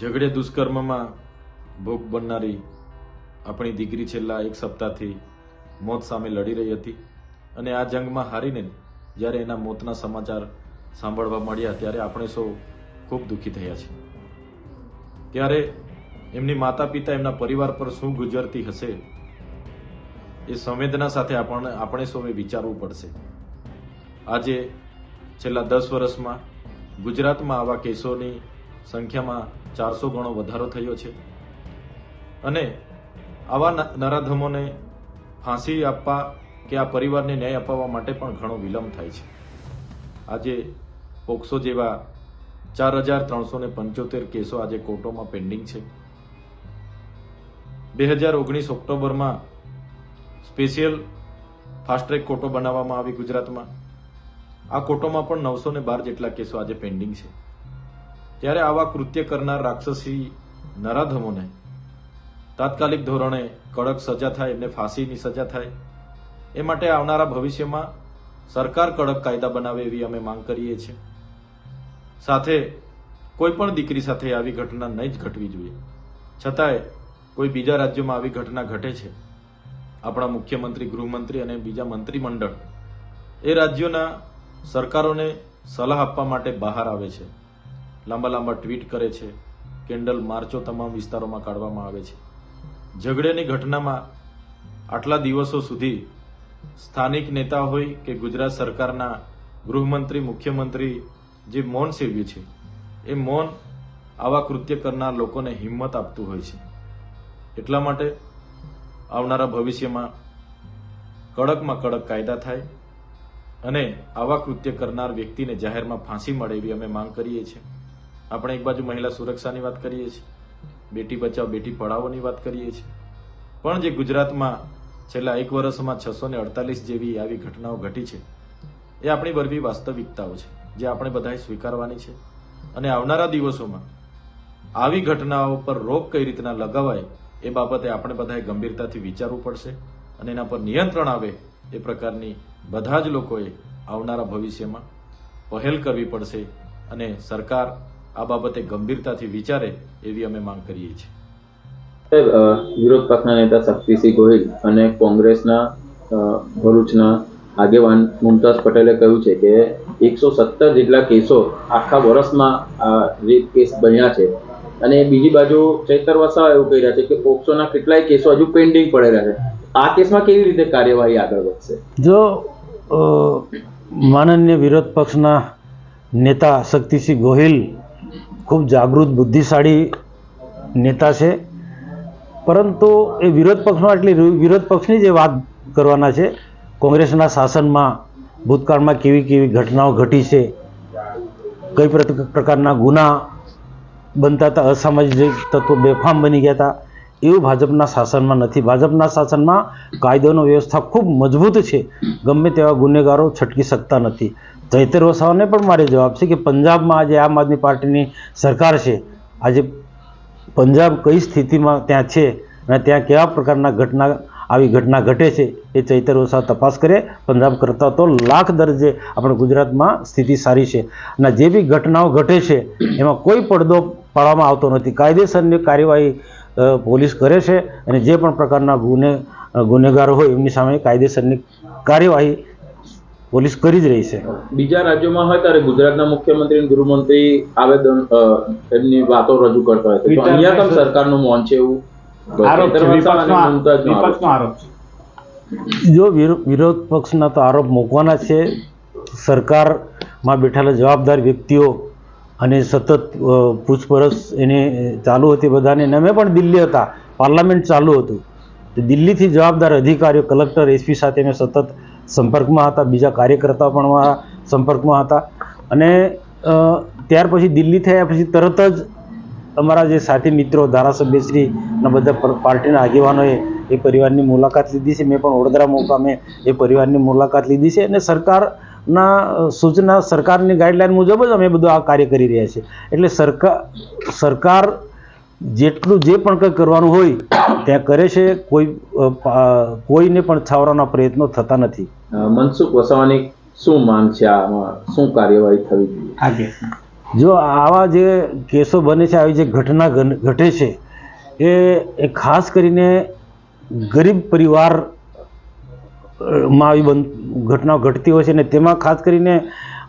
ઝઘડે દુષ્કર્મમાં ભોગ બનનારી આપણી દીકરી છેલ્લા એક સપ્તાહથી મોત સામે લડી રહી હતી અને આ જંગમાં હારીને જ્યારે એના મોતના સમાચાર સાંભળવા મળ્યા ત્યારે આપણે સૌ ખૂબ દુઃખી થયા છે ત્યારે એમની માતા પિતા એમના પરિવાર પર શું ગુજરતી હશે એ સંવેદના સાથે આપણે આપણે સૌએ વિચારવું પડશે. આજે છેલ્લા દસ વર્ષમાં ગુજરાતમાં આવા કેસોની સંખ્યામાં ચારસો ગણો વધારો થયો છે. અને આવા નરાધમોને ફાંસી આપવા કે આ પરિવારને ન્યાય અપાવવા માટે પણ ઘણો વિલંબ થાય છે. આજે પોક્સો જેવા ચાર હજાર ત્રણસો ને પંચોતેર કેસો આજે કોર્ટોમાં પેન્ડિંગ છે. બે હજાર ઓગણીસ ઓક્ટોબરમાં સ્પેશિયલ ફાસ્ટ ટ્રેક કોર્ટો બનાવવામાં આવી ગુજરાતમાં. આ કોર્ટોમાં પણ નવસો ને બાર જેટલા કેસો આજે પેન્ડિંગ છે. ત્યારે આવા કૃત્ય કરનાર રાક્ષસી નરાધમોને તાત્કાલિક ધોરણે કડક સજા થાય એમને ફાંસીની સજા થાય, એ માટે આવનારા ભવિષ્યમાં સરકાર કડક કાયદા બનાવે એવી અમે માંગ કરીએ છીએ. સાથે કોઈ પણ દીકરી સાથે આવી ઘટના નહીં જ ઘટવી જોઈએ. છતાંય કોઈ બીજા રાજ્યોમાં આવી ઘટના ઘટે છે. આપણા મુખ્યમંત્રી, ગૃહમંત્રી અને બીજા મંત્રીમંડળ એ રાજ્યોના સરકારોને સલાહ આપવા માટે બહાર આવે છે. લાંબા લાંબા ટ્વીટ કરે છે. કેન્ડલ માર્ચો તમામ વિસ્તારોમાં કાઢવામાં આવે છે. ઝઘડેની ઘટનામાં આટલા દિવસો સુધી સ્થાનિક નેતા હોય કે ગુજરાત સરકારના ગૃહમંત્રી, મુખ્યમંત્રી જે મૌન સેવ્યું છે, એ મૌન આવા કૃત્ય કરનાર લોકોને હિંમત આપતું હોય છે. એટલા માટે આવનારા ભવિષ્યમાં કડકમાં કડક કાયદા થાય અને આવા કૃત્ય કરનાર વ્યક્તિને જાહેરમાં ફાંસી મળે એવી અમે માંગ કરીએ છીએ. આપણે એક બાજુ મહિલા સુરક્ષાની વાત કરીએ છીએ, બેટી બચાવ, બેટી પઢાઓની વાત કરીએ છીએ. પણ જે ગુજરાતમાં છેલ્લા એક વર્ષમાં છસો ને અડતાલીસ જેવી આવી ઘટનાઓ ઘટી છે, એ આપણી બરવી વાસ્તવિકતાઓ છે, જે આપણે બધાએ સ્વીકારવાની છે. અને આવનારા દિવસોમાં આવી ઘટનાઓ પર રોક કઈ રીતના લગાવાય, એ બાબતે આપણે બધાએ ગંભીરતાથી વિચારવું પડશે અને એના પર નિયંત્રણ આવે એ પ્રકારની બધા જ લોકોએ આવનારા ભવિષ્યમાં પહેલ કરવી પડશે અને સરકાર આ બાબતે ગંભીરતાથી વિચારે એવી અમે માંગ કરીએ છીએ. સાહેબ વિરોધ પક્ષના નેતા શક્તિસિંહ ગોહિલ અને કોંગ્રેસના ભરૂચના આગેવાન મુમતાઝ પટેલે કહ્યું છે કે એકસો સત્તર જેટલા કેસો આખા વર્ષમાં આ રેપ કેસ બન્યા છે. અને બીજી બાજુ ચૈતર વસાવા એવું કહી રહ્યા છે કે પોક્સોના કેટલાય કેસો હજુ પેન્ડિંગ પડેલા છે. આ કેસમાં કેવી રીતે કાર્યવાહી આગળ વધશે? જો માનન્ય માનનીય વિરોધ પક્ષના નેતા શક્તિસિંહ ગોહિલ ખૂબ જાગૃત, બુદ્ધિશાળી નેતા છે. પરંતુ એ વિરોધ પક્ષમાં એટલી વિરોધ પક્ષની જે વાત કરવાના છે, કોંગ્રેસના શાસનમાં ભૂતકાળમાં કેવી કેવી ઘટનાઓ ઘટી છે, કઈ પ્ર- પ્રકારના ગુના બનતા હતા, અસામાજિક તત્વો બેફામ બની ગયા હતા, એવું ભાજપના શાસનમાં નથી. ભાજપના શાસનમાં કાયદોનો વ્યવસ્થા ખૂબ મજબૂત છે. ગમે તેવા ગુનેગારો છટકી શકતા નથી. ચૈતર વસાવાને પણ મારે જવાબ છે કે પંજાબમાં આજે આમ આદમી પાર્ટીની સરકાર છે. આજે પંજાબ કઈ સ્થિતિમાં ત્યાં છે અને ત્યાં કેવા પ્રકારના ઘટના, આવી ઘટના ઘટે છે એ ચૈતર વસાવ તપાસ કરે. પંજાબ કરતાં તો લાખ દરજે આપણે ગુજરાતમાં સ્થિતિ સારી છે. અને જે બી ઘટનાઓ ઘટે છે, એમાં કોઈ પડદો પાડવામાં આવતો નથી. કાયદેસરની કાર્યવાહી પોલીસ કરે છે અને જે પણ પ્રકારના ગુને, ગુનેગારો હોય એમની સામે કાયદેસરની કાર્યવાહી પોલીસ કરી જ રહી છે. બીજા રાજ્યોમાં હોય ત્યારે ગુજરાતના મુખ્યમંત્રી અને ગૃહમંત્રી આવેદન એમની વાતો રજૂ કરતા હોય છે. અહીંયા કેમ સરકારનું મૌન છે એવું? જો વિરોધ પક્ષના તો આરોપ મૂકવાના છે. સરકારમાં બેઠેલા જવાબદાર વ્યક્તિઓ અને સતત પૂછપરછ એને ચાલુ હતી બધાને. અને અમે પણ દિલ્હી હતા. પાર્લામેન્ટ ચાલુ હતું. દિલ્હીથી જવાબદાર અધિકારીઓ કલેક્ટર એસપી સાથે અમે સતત સંપર્કમાં હતા, બીજા કાર્યકર્તાઓ પણ સંપર્કમાં હતા. અને ત્યાર પછી દિલ્હી થયા પછી તરત જ અમારા જે સાથી મિત્રો, ધારાસભ્યશ્રીના બધા પાર્ટીના આગેવાનોએ એ પરિવારની મુલાકાત લીધી છે. મેં પણ વડોદરા મુકામે એ પરિવારની મુલાકાત લીધી છે અને સરકારના સૂચના, સરકારની ગાઈડલાઈન મુજબ જ અમે બધું આ કાર્ય કરી રહ્યા છીએ. એટલે સરકાર સરકાર જેટલું જે પણ કંઈ કરવાનું હોય, ત્યાં કરે છે. કોઈ કોઈને પણ છાવરાના પ્રયત્નો થતા નથી. મનસુખ વસાવાની શું માન છે? આમાં શું કાર્યવાહી થવી જોઈએ? જો આવા જે કેસો બને છે આવી જે ઘટના ઘટે છે એ ખાસ કરીને ગરીબ પરિવારમાં આવી બન ઘટનાઓ ઘટતી હોય છે ને તેમાં ખાસ કરીને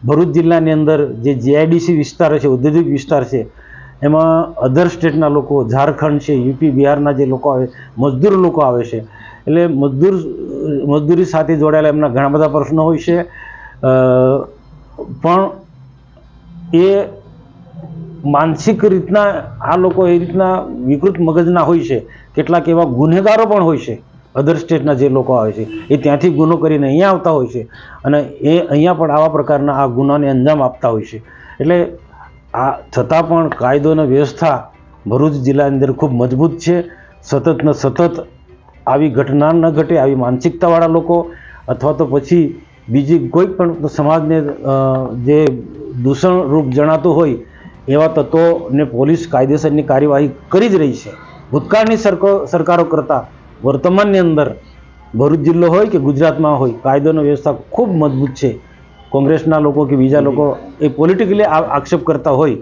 ભરૂચ જિલ્લાની અંદર જે જીઆઈડીસી વિસ્તાર છે ઔદ્યોગિક વિસ્તાર છે એમાં અધર સ્ટેટના લોકો ઝારખંડ છે યુપી બિહારના જે લોકો આવે મજદૂર લોકો આવે છે એટલે મજદૂર, મજદૂરી સાથે જોડાયેલા એમના ઘણા બધા પ્રશ્નો હોય છે. પણ એ માનસિક રીતના આ લોકો એ રીતના વિકૃત મગજના હોય છે. કેટલાક એવા ગુનેગારો પણ હોય છે. અધર સ્ટેટના જે લોકો આવે છે, એ ત્યાંથી ગુનો કરીને અહીંયા આવતા હોય છે અને એ અહીંયા પણ આવા પ્રકારના આ ગુનાને અંજામ આપતા હોય છે. એટલે આ છતાં પણ કાયદો અને વ્યવસ્થા ભરૂચ જિલ્લાની અંદર ખૂબ મજબૂત છે. સતત ને સતત આવી ઘટના ન ઘટે, આવી માનસિકતાવાળા લોકો, અથવા તો પછી બીજી કોઈ પણ સમાજને જે દૂષણરૂપ જણાતું હોય, એવા તત્વોને પોલીસ કાયદેસરની કાર્યવાહી કરી જ રહી છે. ભૂતકાળની સરકો, સરકારો કરતાં વર્તમાનની અંદર ભરૂચ જિલ્લો હોય કે ગુજરાતમાં હોય, કાયદોની વ્યવસ્થા ખૂબ મજબૂત છે. કોંગ્રેસના લોકો કે બીજા લોકો એ પોલિટિકલી આક્ષેપ કરતા હોય.